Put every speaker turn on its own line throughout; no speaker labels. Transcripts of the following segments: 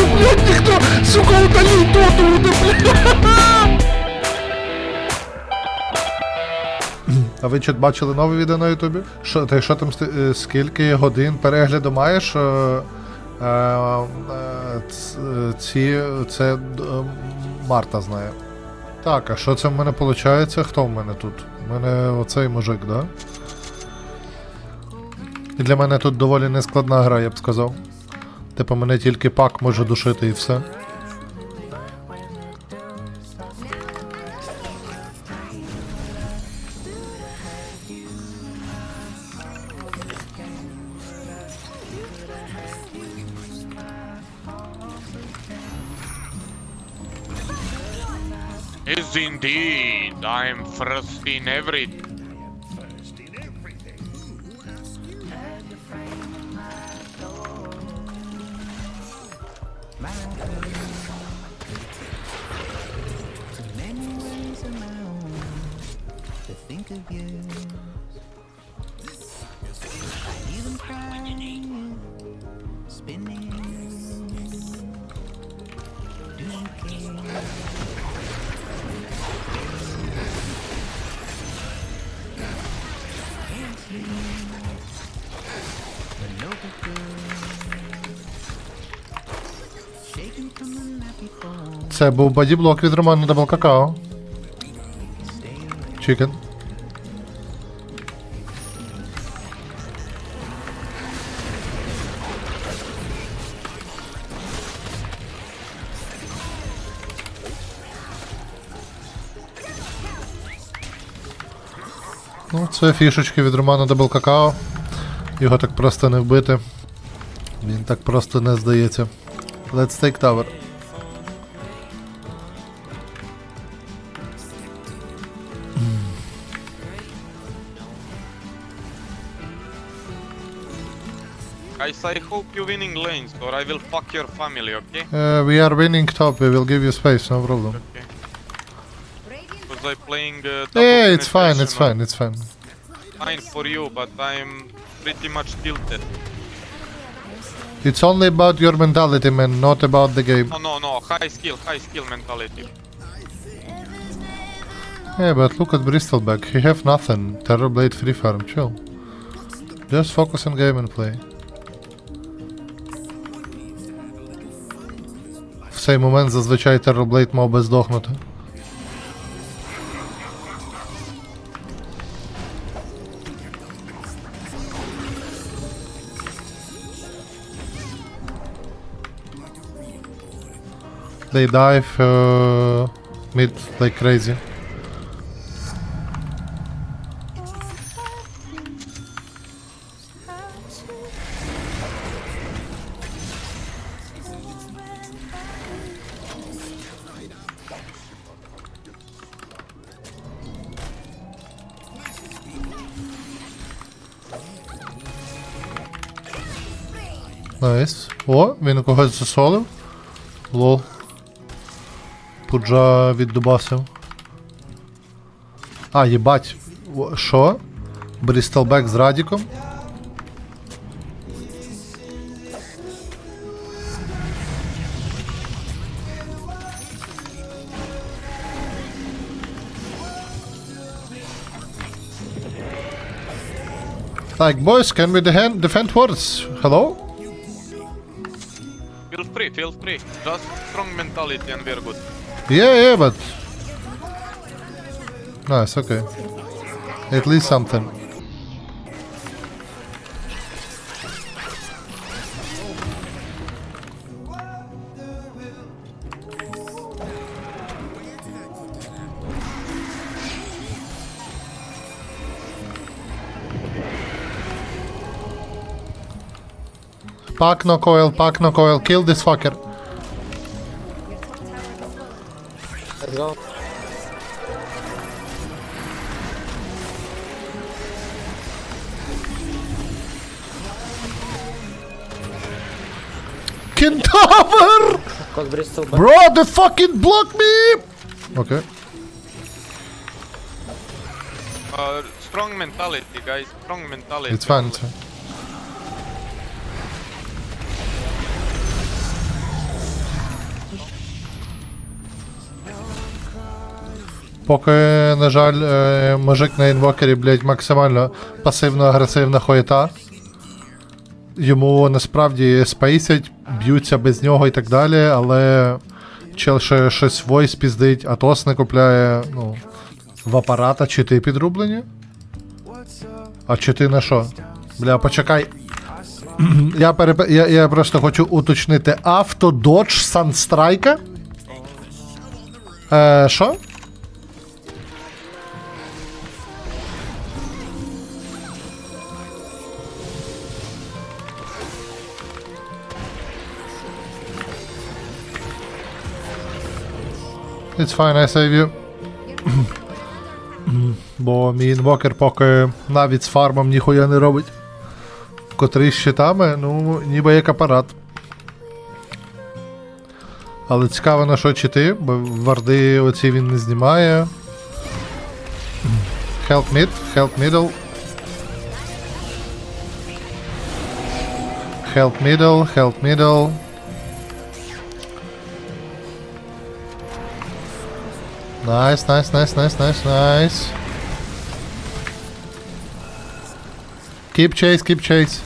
бачу, блядь, ніхто, сука, удалив доту, блядь. А ви чот бачили нове відео на Ютубі? Що ти що там е, скільки годин перегляду маєш? Е, е, е, ці це е, Марта знає. Так, а що це в мене виходить? Хто в мене тут? У мене оцей мужик, да? І для мене тут доволі нескладна гра, я б сказав. Типу, мене тільки пак може душити і все.
Indeed. I'm first in every.
Це був бодіблок від Романа Дабл Какао. Чікен. Це фішечки від Романа Дабл Какао. Його так просто не вбити. Він так просто не здається. Let's take tower.
Guys, I hope you winning lanes, or I will fuck your family, okay?
Uh, we are winning top, we will give you space, no problem.
Okay. Because I playing. Uh,
Yeah, it's fine, it's fine, it's fine.
Fine for you, but I'm pretty much tilted.
It's only about your mentality, man, not about the game.
No, no, no. High skill, high skill mentality.
Yeah, but look at Bristolback, he have nothing. Terrorblade free farm, chill. Just focus on game and play. В цей момент зазвичай Terrorblade мав би здохнути. they dive uh, mid like crazy. Nice. Ó, oh, vendo correr do solo. LOL. Пуджа віддубасив. А, їбать. О, Що? Брістелбек з Радіком? Так, boys, can we defend, defend wards? Hello?
Feel free, feel free. Just strong mentality and we're good.
Yeah, yeah, but... Nice, okay. At least something. Pack no coil, pack no coil, kill this fucker.
Go.
Kentaur!
Cause Bristol back.
Bro, they fucking block me! Okay.
Uh, strong mentality, guys. Strong mentality.
It's fine, it's fine. Поки, на жаль, е, мужик на інвокері, блядь, максимально пасивно-агресивна хуєта. Йому насправді спейсять, б'ються без нього і так далі, але чел ще щось войс піздить, а тос не купляє, ну, в апарата, чи ти підрублені? А чи ти на що? Бля, почекай. Я, переп... я, я просто хочу уточнити. Автододж Санстрайка? Е, що? It's fine, I save you. Бо мій інвокер поки навіть з фармом ніхуя не робить. Котрий з щитами, ну, ніби як апарат. Але цікаво на що чити, бо варди оці він не знімає. Help mid, help middle. Help middle, help middle. Nice, nice, nice, nice, nice, nice. Keep chase, keep chase.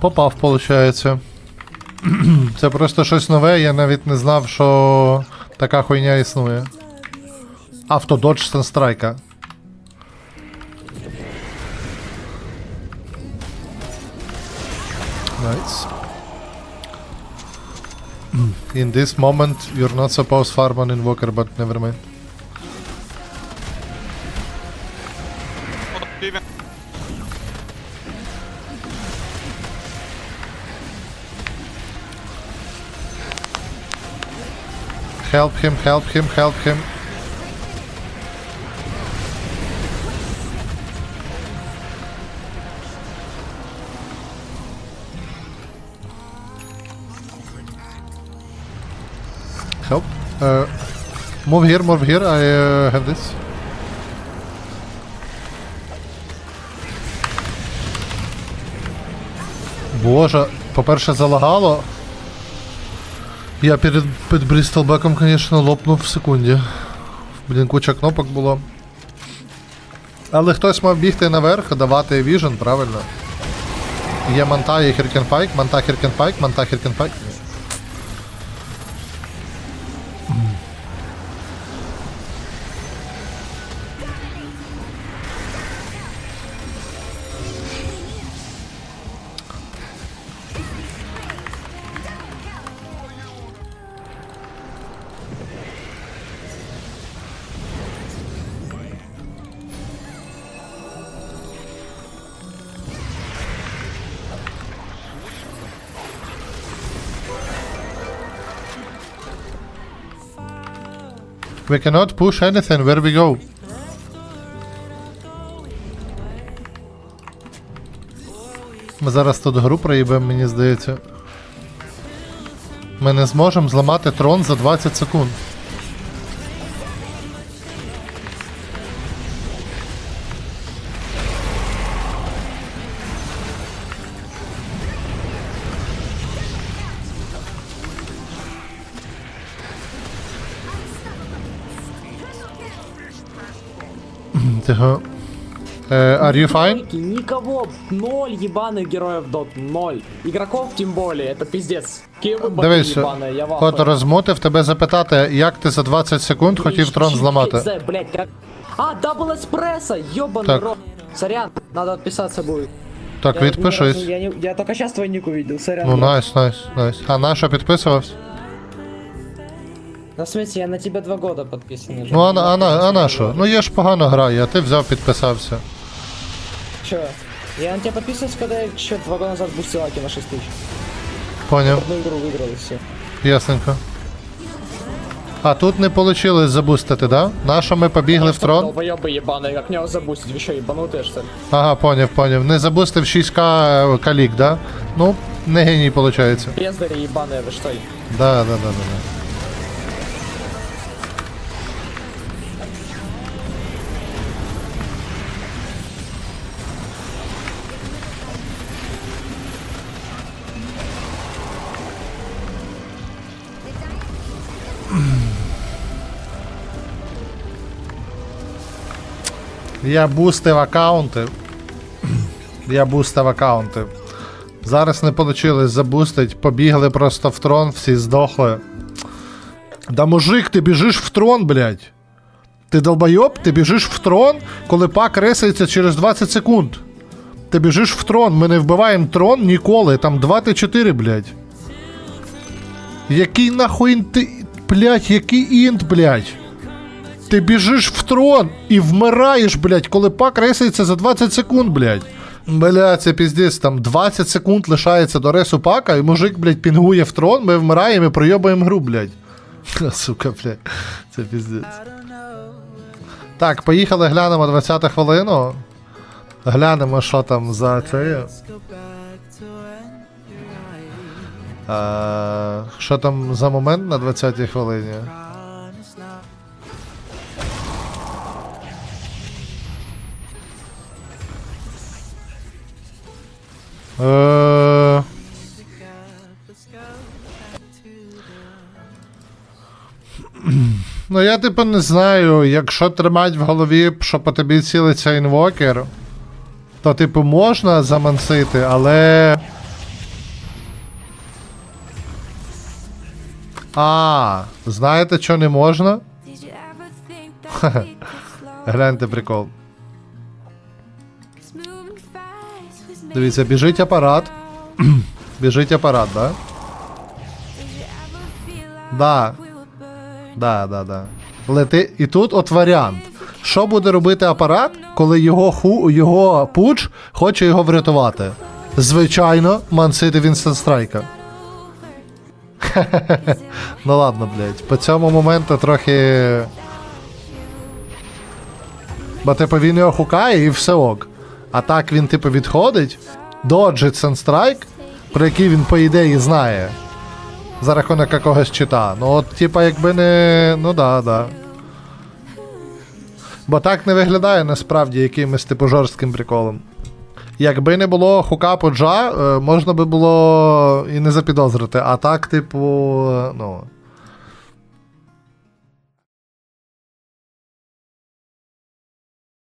Попав, получається. Це просто щось нове, я навіть не знав, що така хуйня існує. Автододж Санстрайка. Nice. Mm. In this moment, you're not supposed farm on invoker, but never mind. Help him, help him, help him. Uh, move here, move here. I uh, have this. Боже, по-перше, залагало. Я перед, перед Брістелбеком, звісно, лопнув в секунді. Блін, куча кнопок було. Але хтось мав бігти наверх, давати віжен, правильно? Є манта, є хіркенпайк, манта хіркенпайк, манта хіркенпайк. We cannot push anything, where we go? Ми зараз тут гру проїбемо, мені здається. Ми не зможемо зламати трон за 20 секунд. Тихо. Е, are you fine?
Ники, Никого, ноль ебаных героев дот, ноль. Игроков тем более, это пиздец. Киевы боты
Дивись,
ебаные, я в
Кот
ахуе.
розмотив тебе запитати, як ти за 20 секунд хотів трон
Чи-
зламати.
Це, блядь, как... А, дабл эспрессо, ёбаный
Так.
рот. Сорян, надо отписаться будет.
Так,
Я ни
відпишись.
разу- Я, не- я только сейчас твой ник увидел, сорян.
Ну
брат.
найс, найс, найс. А на що підписувався?
На смысле, я на тебя два года подписан. уже.
Ну а на, а на, а на що? Ну я ж погано граю, а ти взяв підписався.
Чё? Я на тебя подписывался, когда я еще два года назад бустил лаки на 6 тысяч.
Поняв,
Одну игру выиграл и все.
ясненько. А тут не вийшло забустити, да? На що ми побігли в трон?
Долбоёбы ебаные, как мне его забустить? Вы что, ебанутые, что ли?
Ага, поняв, поняв. Не забустив 6к калік, да? Ну, не геній виходить.
Бездари ебаные, вы что?
Да, да, да, да, да. Я бустив аккаунти. Я бустив аккаунти. Зараз не вийшло забустить, побігли просто в трон, всі здохли. Да мужик, ти біжиш в трон, блядь. Ти долбойоб, ти біжиш в трон, коли пак ресається через 20 секунд. Ти біжиш в трон, ми не вбиваємо трон ніколи, там 2Т4, блядь. Який нахуй ти. Блядь, який інт, блядь. Ти біжиш в трон і вмираєш, блядь, коли пак ресається за 20 секунд, блядь. Бля, це піздець, там 20 секунд лишається до ресу пака, і мужик, блядь, пінгує в трон, ми вмираємо і пройобуємо гру, блядь. Сука, блядь, це піздець. Так, поїхали, глянемо 20 хвилину. Глянемо, що там за це. Е, що там за момент на 20 хвилині? Е, Ну, я типу не знаю, якщо тримати в голові, що по тобі цілиться інвокер, то, типу, можна замансити, але. А, знаєте, що не можна?
Did you
Дивіться, біжить апарат. біжить апарат, да? Да. Да, да, да. Лети. І тут от варіант. Що буде робити апарат, коли його ху, його пуч хоче його врятувати? Звичайно, мансити Вінстон Страйка. ну ладно, блядь. По цьому моменту трохи. Бо типу він його хукає і все ок. А так він, типу, відходить, доджить Санстрайк, про який він, по ідеї, знає. За рахунок якогось чита. Ну, от, типа, якби не. Ну да, да. Бо так не виглядає насправді якимось типу жорстким приколом. Якби не було хука поджа, е, можна би було і не запідозрити. А так, типу, ну.